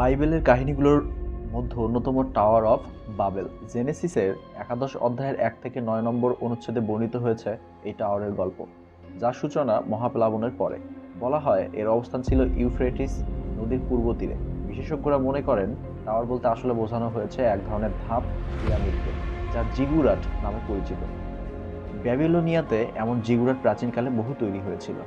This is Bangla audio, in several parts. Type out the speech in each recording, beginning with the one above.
বাইবেলের কাহিনীগুলোর মধ্যে অন্যতম টাওয়ার অফ বাবেল জেনেসিসের একাদশ অধ্যায়ের এক থেকে নয় নম্বর অনুচ্ছেদে বর্ণিত হয়েছে এই টাওয়ারের গল্প যার সূচনা মহাপ্লাবনের পরে। বলা হয়, এর অবস্থান ছিল ইউফ্রেটিস নদীর পূর্ব তীরে। বিশেষজ্ঞরা মনে করেন টাওয়ার বলতে আসলে বোঝানো হয়েছে এক ধরনের ধাপ পিরামিডকে, যা জিগুরাট নামে পরিচিত। ব্যাবিলোনিয়াতে এমন জিগুরাট প্রাচীনকালে বহু তৈরি হয়েছিল।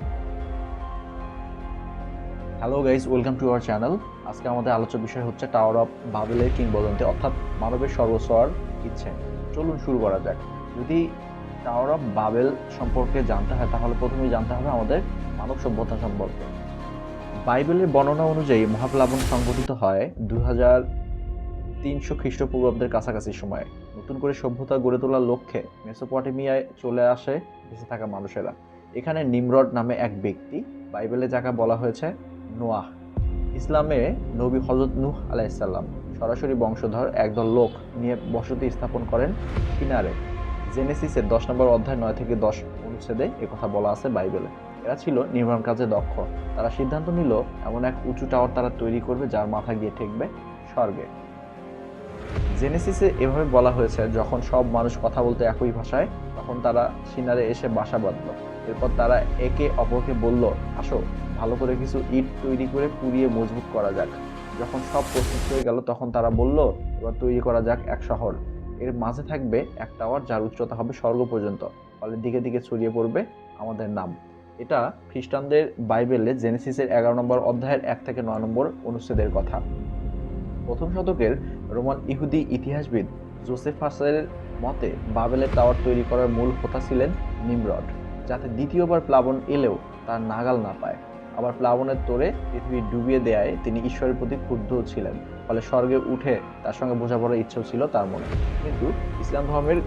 Hello guys welcome to our channel আজকে আমাদের আলোচ্য বিষয় হচ্ছে টাওয়ার অফ বাবেলের কিংবদন্তি, অর্থাৎ মানবের সর্বস্বর ইচ্ছে চলুন শুরু করা যাক। যদি টাওয়ার অফ বাবেল সম্পর্কে জানতে হয়, তাহলে প্রথমেই জানতে হবে আমাদের মানব সভ্যতা সম্পর্কে। বাইবেলের বর্ণনা অনুযায়ী মহাপ্লাবন সংঘটিত হয় দু হাজার তিনশো খ্রিস্টপূর্বাব্দের কাছাকাছি সময়ে। নতুন করে সভ্যতা গড়ে তোলার লক্ষ্যে মেসোপটেমিয়ায় চলে আসে, বেঁচে থাকা মানুষেরা। এখানে নিমরড নামে এক ব্যক্তি, বাইবেলে যাকে বলা হয়েছে নোয়াহ। ইসলামে নবী হজরত নূহ আলাইসাল্লাম সরাসরি বংশধর একদল লোক নিয়ে বসতি স্থাপন করেন কিনারে। জেনেসিসের দশ নম্বর অধ্যায় নয় থেকে দশ অনুচ্ছেদে কথা বলা আছে বাইবেলে। এরা ছিল নির্মাণ কাজে দক্ষ। তারা সিদ্ধান্ত নিল, এমন এক উঁচু টাওয়ার তারা তৈরি করবে যার মাথা গিয়ে ঠেকবে স্বর্গে। জেনেসিসে এভাবে বলা হয়েছে, যখন সব মানুষ কথা বলতে একই ভাষায়, তখন তারা সিনারে এসে বাসা বাঁধল। এরপর তারা একে অপরকে বলল, আসো। ভালো করে কিছু ইট তৈরি করে পুড়িয়ে মজবুত করা যাক। যখন সব প্রস্তুত হয়ে গেল, তখন তারা বলল, এবার তৈরি করা যাক এক শহর। এর মাঝে থাকবে এক টাওয়ার, যার উচ্চতা হবে স্বর্গ পর্যন্ত। ফলে দিকে দিকে ছড়িয়ে পড়বে আমাদের নাম। এটা খ্রিস্টানদের বাইবেলে জেনেসিসের এগারো নম্বর অধ্যায়ের এক থেকে নয় নম্বর অনুচ্ছেদের কথা। প্রথম শতকের রোমান ইহুদি ইতিহাসবিদ জোসেফাসের মতে, বাবেলের টাওয়ার তৈরি করার মূল হোতা ছিলেন নিমরড, যাতে দ্বিতীয়বার প্লাবন এলেও তার নাগাল না পায়। আবার প্লাবনের তোরে পৃথিবী ডুবিয়ে দেয়ায় তিনি ঈশ্বরের প্রতি ক্ষুব্ধও ছিলেন। ফলে স্বর্গে উঠে তার সঙ্গে বোঝাপড়ার ইচ্ছেও ছিল তার মনে। কিন্তু ইসলাম ধর্মের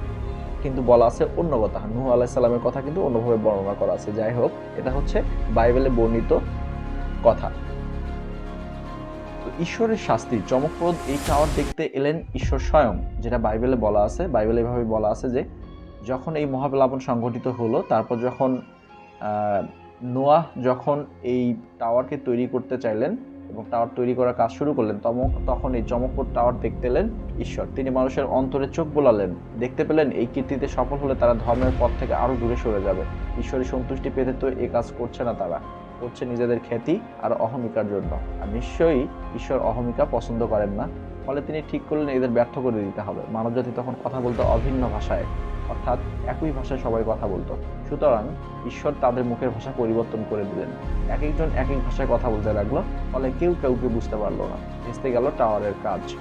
কিন্তু বলা আছে অন্য কথা। নুহ নূহ আলাইসাল্লামের কথা কিন্তু অন্যভাবে বর্ণনা করা আছে। যাই হোক, এটা হচ্ছে বাইবেলে বর্ণিত কথা। ঈশ্বরের শাস্তি চমকপ্রদ এই টাওয়ার দেখতে এলেন ঈশ্বর স্বয়ং, যেটা বাইবেলে বলা আছে। বাইবেলে এভাবে বলা আছে যে, যখন এই মহাপ্লাবন সংঘটিত হলো, তারপর যখন নোয়াহ যখন এই টাওয়ারকে তৈরি করতে চাইলেন এবং টাওয়ার তৈরি করার কাজ শুরু করলেন তখন এই চমকপ্রদ টাওয়ার দেখতে এলেন ঈশ্বর। তিনি মানুষের অন্তরে চোখ বোলালেন। দেখতে পেলেন এই কীর্তিতে সফল হলে তারা ধর্মের পথ থেকে আরও দূরে সরে যাবে। ঈশ্বরের সন্তুষ্টি পেতে তো এই কাজ করছে না তারা। করছে নিজেদের খ্যাতি আর অহমিকার জন্য। আর নিশ্চয়ই ঈশ্বর অহমিকা পছন্দ করেন না। ফলে তিনি ঠিক করলেন এদের ব্যর্থ করে দিতে হবে। মানবজাতি তখন কথা বলতে অভিন্ন ভাষায় অর্থাৎ একই ভাষায় সবাই কথা বলতো। সুতরাং ঈশ্বর তাদের মুখের ভাষা পরিবর্তন করে দিলেন। এক একজন এক এক ভাষায় কথা বলতে লাগল, ফলে কেউ কাউকে বুঝতে পারল না। ভেস্তে গেল টাওয়ারের কাজ।